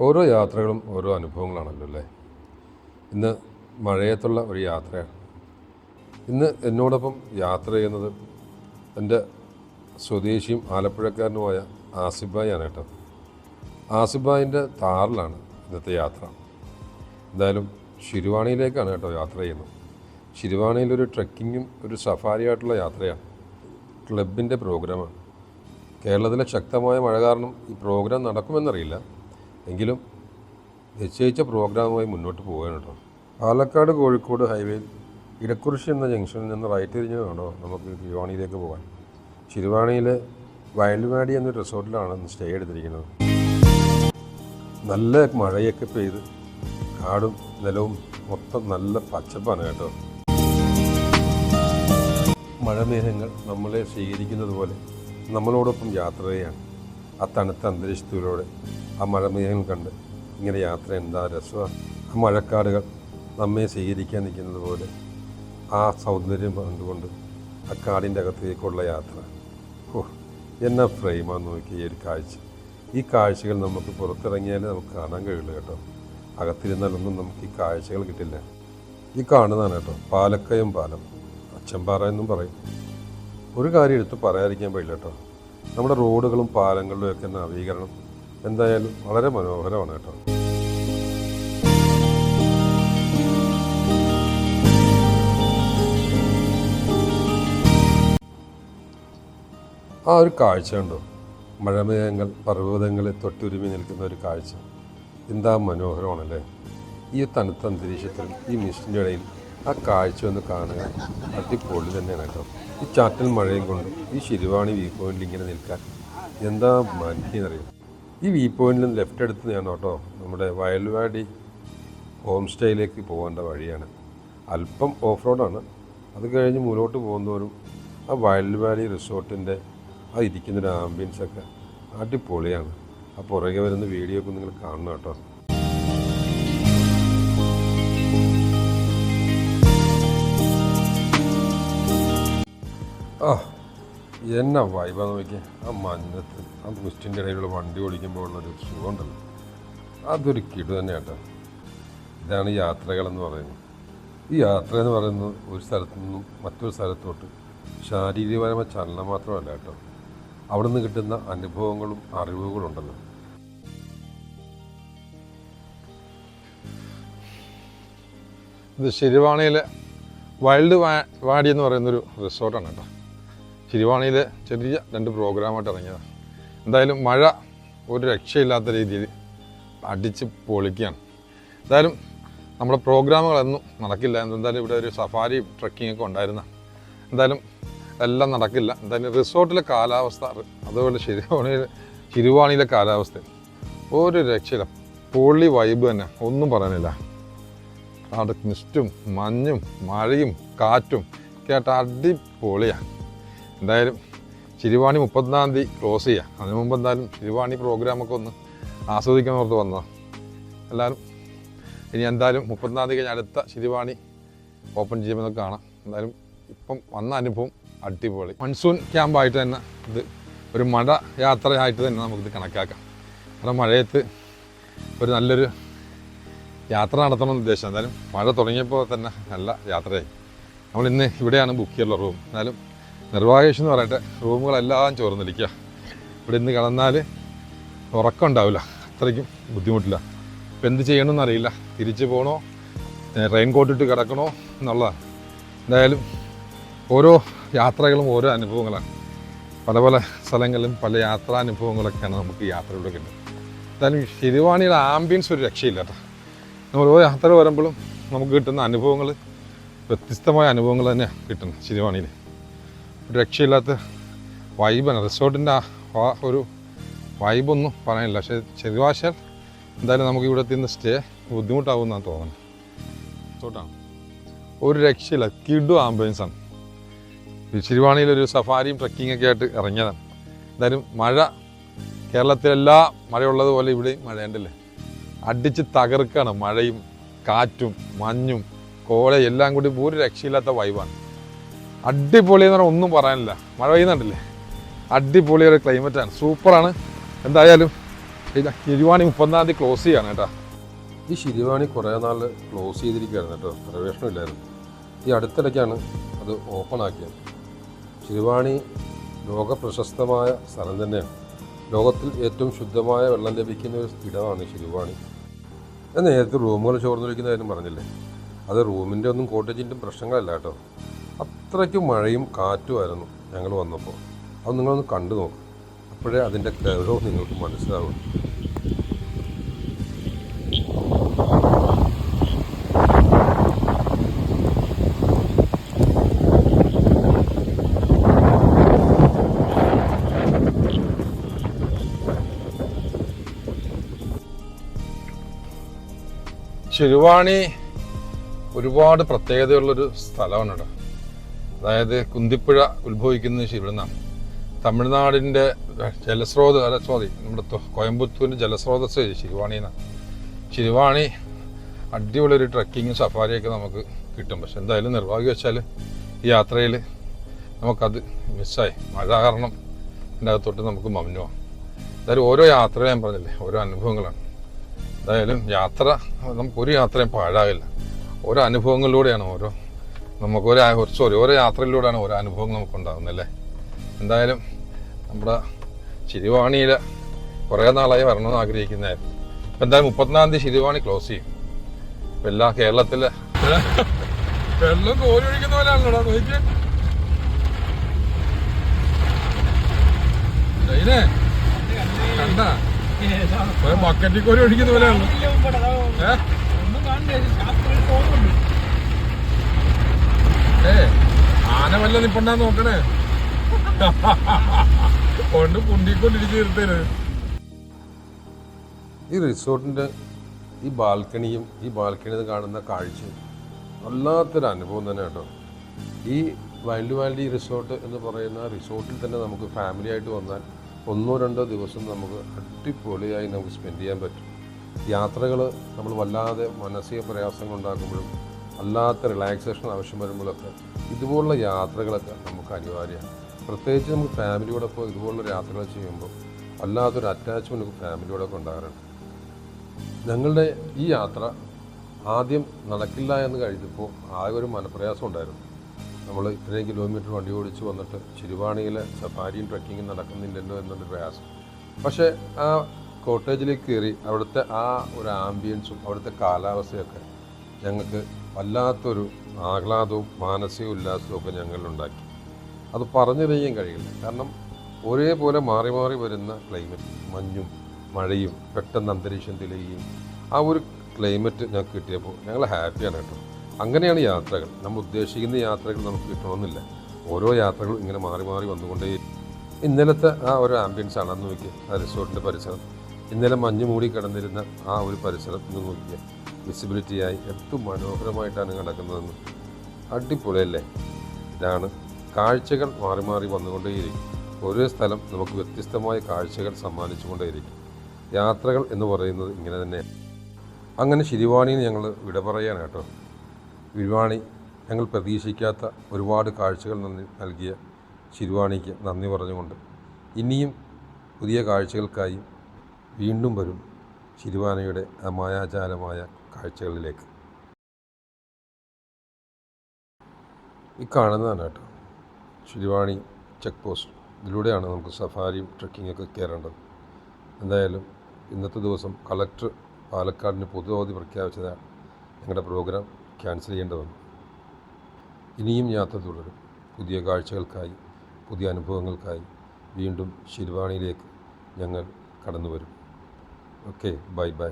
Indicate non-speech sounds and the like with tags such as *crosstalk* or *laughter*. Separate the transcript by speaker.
Speaker 1: ഓരോ യാത്രകളും ഓരോ അനുഭവങ്ങളാണല്ലോ അല്ലേ? ഇന്ന് മഴയത്തുള്ള ഒരു യാത്രയാണ്. ഇന്ന് എന്നോടൊപ്പം യാത്ര ചെയ്യുന്നത് എന്റെ സ്വദേശിയും ആലപ്പുഴക്കാരനുമായ ആസിഫായാണ് കേട്ടോ. ആസിഫായിന്റെ താറിലാണ് ഇന്നത്തെ യാത്ര. എന്തായാലും ശിരുവാണിയിലേക്കാണ് കേട്ടോ യാത്ര ചെയ്യുന്നത്. ശിരുവാണിയിലൊരു ട്രക്കിങ്ങും ഒരു സഫാരിയായിട്ടുള്ള യാത്രയാണ്. ക്ലബിന്റെ പ്രോഗ്രാമാണ്. കേരളത്തിലെ ശക്തമായ മഴ കാരണം ഈ പ്രോഗ്രാം നടക്കുമെന്നറിയില്ല. എങ്കിലും നിശ്ചയിച്ച പ്രോഗ്രാമുമായി മുന്നോട്ട് പോവുകയാണ് കേട്ടോ. പാലക്കാട് കോഴിക്കോട് ഹൈവേയിൽ ഇടക്കുറിശി എന്ന ജംഗ്ഷനിൽ നിന്ന് റൈറ്റ് തിരിഞ്ഞ് വേണോ നമുക്ക് ശിരുവാണിയിലേക്ക് പോകാൻ? ശിരുവാണിയിലെ വയൽവാടി എന്ന റിസോർട്ടിലാണ് സ്റ്റേ എടുത്തിരിക്കുന്നത്. നല്ല മഴയൊക്കെ പെയ്ത് കാടും നിലവും മൊത്തം നല്ല പച്ചപ്പാണ് കേട്ടോ. മഴമേഘങ്ങൾ നമ്മളെ സ്വീകരിക്കുന്നത് പോലെ നമ്മളോടൊപ്പം യാത്ര ചെയ്യാണ് ആ തണുത്ത അന്തരീക്ഷത്തിലൂടെ ആ മഴമേഘങ്ങൾ കണ്ട് ഇങ്ങനെ യാത്ര എന്താ രസമാണ് ആ മഴക്കാടുകൾ നമ്മെ സ്വീകരിക്കാൻ നിൽക്കുന്നത് പോലെ ആ സൗന്ദര്യം കണ്ടുകൊണ്ട് ആ കാടിന്റെ അകത്തേക്കുള്ള യാത്ര. ഓ എന്ന ഫ്രെയിമാണ് നോക്കി ഈ ഒരു കാഴ്ച. ഈ കാഴ്ചകൾ നമുക്ക് പുറത്തിറങ്ങിയാലേ നമുക്ക് കാണാൻ കഴിയുള്ളൂ കേട്ടോ. അകത്തിരുന്നാലൊന്നും നമുക്ക് ഈ കാഴ്ചകൾ കിട്ടില്ല. ഈ കാണുന്നതാണ് കേട്ടോ. പാലക്കയം പാലം. അച്ചമ്പാറ എന്നും പറയും. ഒരു കാര്യം എടുത്ത് പറയാതിരിക്കാൻ പറ്റില്ല കേട്ടോ. നമ്മുടെ റോഡുകളും പാലങ്ങളിലും ഒക്കെ നവീകരണം എന്തായാലും വളരെ മനോഹരമാണ് കേട്ടോ. ആ ഒരു കാഴ്ച ഉണ്ടോ മഴമേഘങ്ങൾ പർവതങ്ങളെ തൊട്ടുരുമി നിൽക്കുന്ന ഒരു കാഴ്ച. എന്താ മനോഹരമാണല്ലേ? ഈ തണുത്ത അന്തരീക്ഷത്തിൽ ഈ മിസ്റ്റിന്റെ ഇടയിൽ ആ കാഴ്ച ഒന്ന് കാണുക. അടിപൊളി തന്നെയാണ് കേട്ടോ. ഈ ചാറ്റൽ മഴയും കൊണ്ട് ഈ ശിരുവാണി വ്യൂ പോയിന്റിൽ ഇങ്ങനെ നിൽക്കാൻ എന്താ മനസ്സിനറിയാം ഈ വ്യൂ പോയിന്റിൽ നിന്ന് ലെഫ്റ്റ് എടുത്ത് ഞാൻ കേട്ടോ നമ്മുടെ വയൽവാടി ഹോം സ്റ്റേയിലേക്ക് പോകേണ്ട വഴിയാണ്. അല്പം ഓഫ് റോഡാണ് അത് കഴിഞ്ഞ് മുന്നോട്ട് പോകുന്നവരും ആ വൈൽഡ് വാലി റിസോർട്ടിന്റെ ആ ഇരിക്കുന്നൊരു ആംബിയൻസ് ഒക്കെ അടിപൊളിയാണ്. ആ പുറകെ വരുന്ന വീഡിയോ ഒക്കെ നിങ്ങൾ കാണണം കേട്ടോ. ആ എന്നാ വൈബാന്ന് നോക്കിയേ. ആ മഞ്ഞത്ത് ആ മിസ്റ്റിന്റെ ഇടയിലുള്ള വണ്ടി ഓടിക്കുമ്പോൾ ഉള്ളൊരു സുഖമുണ്ടല്ലോ. അതൊരു കിടു തന്നെ കേട്ടോ. ഇതാണ് യാത്രകളെന്ന് പറയുന്നത്. ഈ യാത്ര എന്ന് പറയുന്നത് ഒരു സ്ഥലത്തു നിന്നും മറ്റൊരു സ്ഥലത്തോട്ട് ശാരീരികപരമായ ചലനം മാത്രമല്ല കേട്ടോ. അവിടെ നിന്ന് കിട്ടുന്ന അനുഭവങ്ങളും അറിവുകളും ഉണ്ടല്ലോ.
Speaker 2: ഇത് ശരിവാണിയിലെ വൈൽഡ് വാ- വാടി എന്ന് പറയുന്നൊരു റിസോർട്ടാണ് കേട്ടോ. ശിരുവാണിയിൽ ചെറിയ രണ്ട് പ്രോഗ്രാമായിട്ട് ഇറങ്ങിയതാണ് എന്തായാലും മഴ ഒരു രക്ഷയില്ലാത്ത രീതിയിൽ അടിച്ച് പൊളിക്കുകയാണ്. എന്തായാലും നമ്മുടെ പ്രോഗ്രാമുകളൊന്നും നടക്കില്ല. എന്തായാലും ഇവിടെ ഒരു സഫാരി ട്രക്കിംഗ് ഒക്കെ ഉണ്ടായിരുന്ന. എന്തായാലും എല്ലാം നടക്കില്ല. എന്തായാലും റിസോർട്ടിലെ കാലാവസ്ഥ അതുപോലെ ശിരുവാണിയിലെ ചിരുവാണിയിലെ കാലാവസ്ഥ ഒരു രക്ഷയില്ല. പൊളി വൈബ് തന്നെ. ഒന്നും പറയാനില്ല. അവിടെ മിസ്റ്റും മഞ്ഞും മഴയും കാറ്റും കേട്ട അടിപൊളിയാണ് എന്തായാലും ശിരുവാണി മുപ്പത്തിനാം തീയതി ക്ലോസ് ചെയ്യാം. അതിനു മുമ്പ് എന്തായാലും ശിരുവാണി പ്രോഗ്രാമൊക്കെ ഒന്ന് ആസ്വദിക്കാൻ ഓർത്ത് വന്നതാണ് എല്ലാവരും ഇനി എന്തായാലും മുപ്പത്തിനാം തീയതി കഴിഞ്ഞ് അടുത്ത ശിരുവാണി ഓപ്പൺ ചെയ്യുമെന്നൊക്കെ കാണാം. എന്തായാലും ഇപ്പം വന്ന അനുഭവം അടിപൊളി. മൺസൂൺ ക്യാമ്പായിട്ട് തന്നെ ഇത് ഒരു മഴ യാത്രയായിട്ട് തന്നെ നമുക്കിത് കണക്കാക്കാം. കാരണം മഴയത്ത് ഒരു നല്ലൊരു യാത്ര നടത്തണമെന്ന് ഉദ്ദേശം എന്തായാലും മഴ തുടങ്ങിയപ്പോൾ തന്നെ നല്ല യാത്രയായി. നമ്മൾ ഇന്ന് ഇവിടെയാണ് ബുക്ക് ചെയ്യാനുള്ള റൂം എന്നാലും നിർവാഹേഷ് എന്ന് പറയട്ടെ റൂമുകളെല്ലാം ചോർന്നിരിക്കുക ഇവിടെ ഇന്ന് കിടന്നാൽ ഉറക്കം ഉണ്ടാവില്ല അത്രയ്ക്കും ബുദ്ധിമുട്ടില്ല. ഇപ്പം എന്ത് ചെയ്യണമെന്ന് അറിയില്ല തിരിച്ചു പോകണോ റെയിൻ കോട്ട് ഇട്ട് കിടക്കണോ എന്നുള്ളതാണ്. എന്തായാലും ഓരോ യാത്രകളും ഓരോ അനുഭവങ്ങളാണ്. പല പല സ്ഥലങ്ങളിലും പല യാത്രാനുഭവങ്ങളൊക്കെയാണ് നമുക്ക് യാത്രയിലൂടെ കിട്ടുന്നത്. എന്തായാലും ശിരുവാണിയുടെ ആംബിയൻസ് ഒരു രക്ഷയില്ല കേട്ടോ. നമ്മൾ ഓരോ യാത്ര വരുമ്പോഴും നമുക്ക് കിട്ടുന്ന അനുഭവങ്ങൾ വ്യത്യസ്തമായ അനുഭവങ്ങൾ തന്നെയാണ് കിട്ടുന്നത് ശിരുവാണിയിൽ രക്ഷയില്ലാത്ത വൈബാണ്. റിസോർട്ടിന്റെ ആ ഒരു വൈബൊന്നും പറയാനില്ല. പക്ഷേ ചെറുവാശാൽ എന്തായാലും നമുക്ക് ഇവിടെ നിന്ന് സ്റ്റേ ബുദ്ധിമുട്ടാവുമെന്നാണ് തോന്നുന്നത്. റിസോർട്ടാണ്. ഒരു രക്ഷയില്ല. കിഡു ആംബുലൻസ് ആണ് ശിരുവാണിയിലൊരു സഫാരിയും ട്രക്കിംഗ് ഒക്കെ ആയിട്ട് ഇറങ്ങിയതാണ്. എന്തായാലും മഴ കേരളത്തിലെല്ലാ മഴയുള്ളതുപോലെ ഇവിടെയും മഴയുണ്ടല്ലേ? അടിച്ച് തകർക്കാണ് മഴയും കാറ്റും മഞ്ഞും കോളയും എല്ലാം കൂടി ഒരു രക്ഷയില്ലാത്ത വൈബാണ്. അടിപൊളി എന്ന് പറഞ്ഞാൽ ഒന്നും പറയാനില്ല. മഴ പെയ്യുന്നുണ്ടല്ലേ? അടിപൊളി ഒരു ക്ലൈമറ്റാണ് സൂപ്പറാണ് എന്തായാലും ശിരുവാണി മുപ്പത്തൊന്നാം തീയതി ക്ലോസ് ചെയ്യാണ് കേട്ടോ.
Speaker 1: ഈ ശിരുവാണി കുറേ നാൾ ക്ലോസ് ചെയ്തിരിക്കുകയായിരുന്നു കേട്ടോ. പ്രവേശനമില്ലായിരുന്നു ഈ അടുത്തിടയ്ക്കാണ് അത് ഓപ്പൺ ആക്കിയത്. ശിരുവാണി ലോക പ്രശസ്തമായ സ്ഥലം തന്നെയാണ്. ലോകത്തിൽ ഏറ്റവും ശുദ്ധമായ വെള്ളം ലഭിക്കുന്ന ഒരു ഇടമാണ് ശിരുവാണി ഞാൻ നേരത്തെ റൂമുകൾ ചോർന്നൊലിക്കുന്ന കാര്യം പറഞ്ഞില്ലേ? അത് റൂമിന്റെ ഒന്നും കോട്ടേജിന്റെയും പ്രശ്നങ്ങളല്ല കേട്ടോ. അത്രയ്ക്ക് മഴയും കാറ്റുമായിരുന്നു ഞങ്ങൾ വന്നപ്പോൾ. അത് നിങ്ങളൊന്ന് കണ്ടു നോക്കും. അപ്പോഴേ അതിന്റെ ഗൗരവം നിങ്ങൾക്ക് മനസ്സിലാവും
Speaker 2: ശിരുവാണി ഒരുപാട് പ്രത്യേകതയുള്ളൊരു സ്ഥലമാണ് കേട്ടോ അതായത് കുന്തിപ്പുഴ ഉത്ഭവിക്കുന്നത് നിന്നാണ് തമിഴ്നാടിന്റെ ജലസ്രോത അല്ല സോറി നമ്മുടെ കോയമ്പത്തൂരിന്റെ ജലസ്രോതസ് ശിരുവാണിന്നാണ്. ശിരുവാണി അടിപൊളി ഒരു ട്രക്കിങ്ങും സഫാരിയൊക്കെ നമുക്ക് കിട്ടും. പക്ഷെ എന്തായാലും നിർഭാഗ്യം വെച്ചാൽ ഈ യാത്രയിൽ നമുക്കത് മിസ്സായി. മഴ കാരണം എന്റെ അകത്തോട്ട് നമുക്ക് മമ്നുവാണ് എന്തായാലും ഓരോ യാത്ര ഞാൻ പറഞ്ഞില്ലേ ഓരോ അനുഭവങ്ങളാണ്. എന്തായാലും യാത്ര നമുക്കൊരു യാത്രയും പാഴാകില്ല. ഓരോ അനുഭവങ്ങളിലൂടെയാണ് ഓരോ നമുക്കൊരു സോറി ഓരോ യാത്രയിലൂടെയാണ് ഓരോ അനുഭവം നമുക്കുണ്ടാകുന്നത് അല്ലേ? എന്തായാലും നമ്മുടെ ശിരുവാണിയിൽ കുറേ നാളായി വരണമെന്ന് ആഗ്രഹിക്കുന്നതായിരുന്നു. ഇപ്പം എന്തായാലും മുപ്പത്തിനാലാം തീയതി ശിരുവാണി ക്ലോസ് ചെയ്യും. ഇപ്പം എല്ലാ കേരളത്തിലെ വെള്ളം കോരി ഒഴിക്കുന്ന പോലെയാണല്ലോ നോക്കിയേ. ജൈനേ കണ്ട? ബക്കറ്റിൽ കോരി ഒഴിക്കുന്ന പോലെയാണല്ലോ ഏ? ഏ ആന വല്ല നിപ്പണ്ടാ നോക്കണേ. *laughs* കൊണ്ട് കുണ്ടിക്കൊണ്ടിരിച്ച് തീർത്തേര്
Speaker 1: ഈ റിസോർട്ടിന്റെ ഈ ബാൽക്കണിയും ഈ ബാൽക്കണിയിൽ നിന്ന് കാണുന്ന കാഴ്ചയും വല്ലാത്തൊരു അനുഭവം തന്നെ കേട്ടോ. ഈ വൈൽഡ് വാലി റിസോർട്ട് എന്ന് പറയുന്ന റിസോർട്ടിൽ തന്നെ നമുക്ക് ഫാമിലി ആയിട്ട് വന്നാൽ ഒന്നോ രണ്ടോ ദിവസം നമുക്ക് അടിപൊളിയായി നമുക്ക് സ്പെൻഡ് ചെയ്യാൻ പറ്റും. യാത്രകൾ നമ്മൾ വല്ലാതെ മാനസിക പ്രയാസങ്ങൾ ഉണ്ടാക്കുമ്പോഴും അല്ലാത്ത റിലാക്സേഷൻ ആവശ്യം വരുമ്പോഴൊക്കെ ഇതുപോലുള്ള യാത്രകളൊക്കെ നമുക്ക് അനിവാര്യമാണ്. പ്രത്യേകിച്ച് നമുക്ക് ഫാമിലിയോടൊപ്പം ഇതുപോലുള്ള യാത്രകൾ ചെയ്യുമ്പോൾ വല്ലാത്തൊരു അറ്റാച്ച്മെന്റ് നമുക്ക് ഫാമിലിയോടൊക്കെ ഉണ്ടാകാറുണ്ട്. ഞങ്ങളുടെ ഈ യാത്ര ആദ്യം നടക്കില്ല എന്ന് കഴിഞ്ഞപ്പോൾ ആകെ ഒരു മനപ്രയാസം ഉണ്ടായിരുന്നു. നമ്മൾ ഇത്രയും കിലോമീറ്റർ വണ്ടി ഓടിച്ച് വന്നിട്ട് ശിരുവാണിയിലെ സഫാരിയും ട്രക്കിങ്ങും നടക്കുന്നില്ലല്ലോ എന്നൊരു പ്രയാസം. പക്ഷേ ആ കോട്ടേജിലേക്ക് കയറി അവിടുത്തെ ആ ഒരു ആംബിയൻസും അവിടുത്തെ കാലാവസ്ഥയൊക്കെ ഞങ്ങൾക്ക് വല്ലാത്തൊരു ആഹ്ലാദവും മാനസിക ഉല്ലാസവും ഒക്കെ ഞങ്ങളിലുണ്ടാക്കി അത് പറഞ്ഞറിയാൻ കഴിയില്ല. കാരണം ഒരേപോലെ മാറി മാറി വരുന്ന ക്ലൈമറ്റ് മഞ്ഞും മഴയും പെട്ടെന്ന് അന്തരീക്ഷം തെളിയുകയും ആ ഒരു ക്ലൈമറ്റ് ഞങ്ങൾക്ക് കിട്ടിയപ്പോൾ ഞങ്ങൾ ഹാപ്പിയാണ് കേട്ടോ. അങ്ങനെയാണ് യാത്രകൾ. നമ്മൾ ഉദ്ദേശിക്കുന്ന യാത്രകൾ നമുക്ക് കിട്ടണമെന്നില്ല. ഓരോ യാത്രകളും ഇങ്ങനെ മാറി മാറി വന്നുകൊണ്ടേ ഇന്നലത്തെ ആ ഒരു ആംബിയൻസ് ആണ്. അന്ന് നോക്കിയ ആ റിസോർട്ടിന്റെ പരിസരം. ഇന്നലെ മഞ്ഞ് മൂടി കിടന്നിരുന്ന ആ ഒരു പരിസരം ഇന്ന് നോക്കിയ. വിസിബിലിറ്റിയായി എന്ത് മനോഹരമായിട്ടാണ് കിടക്കുന്നതെന്ന് അടിപൊളിയല്ലേ? ഇതാണ് കാഴ്ചകൾ മാറി മാറി വന്നുകൊണ്ടേയിരിക്കും. ഓരോ സ്ഥലം നമുക്ക് വ്യത്യസ്തമായ കാഴ്ചകൾ സമ്മാനിച്ചുകൊണ്ടേയിരിക്കും. യാത്രകൾ എന്ന് പറയുന്നത് ഇങ്ങനെ തന്നെ അങ്ങനെ ശിരുവാണിയിൽ ഞങ്ങൾ വിട പറയാണ് കേട്ടോ. ശിരുവാണി ഞങ്ങൾ പ്രതീക്ഷിക്കാത്ത ഒരുപാട് കാഴ്ചകൾ നന്ദി നൽകിയ ശിരുവാണിക്ക് നന്ദി പറഞ്ഞുകൊണ്ട് ഇനിയും പുതിയ കാഴ്ചകൾക്കായി വീണ്ടും വരും. ശിരുവാണിയുടെ ആ മായാജാലമായ കാഴ്ചകളിലേക്ക്. ഈ കാണുന്നതാണ് കേട്ടോ. Siruvani check post. ഇതിലൂടെയാണ് നമുക്ക് സഫാരിയും ട്രക്കിങ്ങൊക്കെ കയറേണ്ടത്. എന്തായാലും ഇന്നത്തെ ദിവസം കളക്ടർ പാലക്കാടിന് പൊതു അവധി പ്രഖ്യാപിച്ചതാണ് ഞങ്ങളുടെ പ്രോഗ്രാം ക്യാൻസൽ ചെയ്യേണ്ടി വന്നു ഇനിയും യാത്ര തുടരും. പുതിയ കാഴ്ചകൾക്കായി പുതിയ അനുഭവങ്ങൾക്കായി വീണ്ടും ശിരുവാണിയിലേക്ക് ഞങ്ങൾ കടന്നു വരും ഓക്കെ ബൈ ബൈ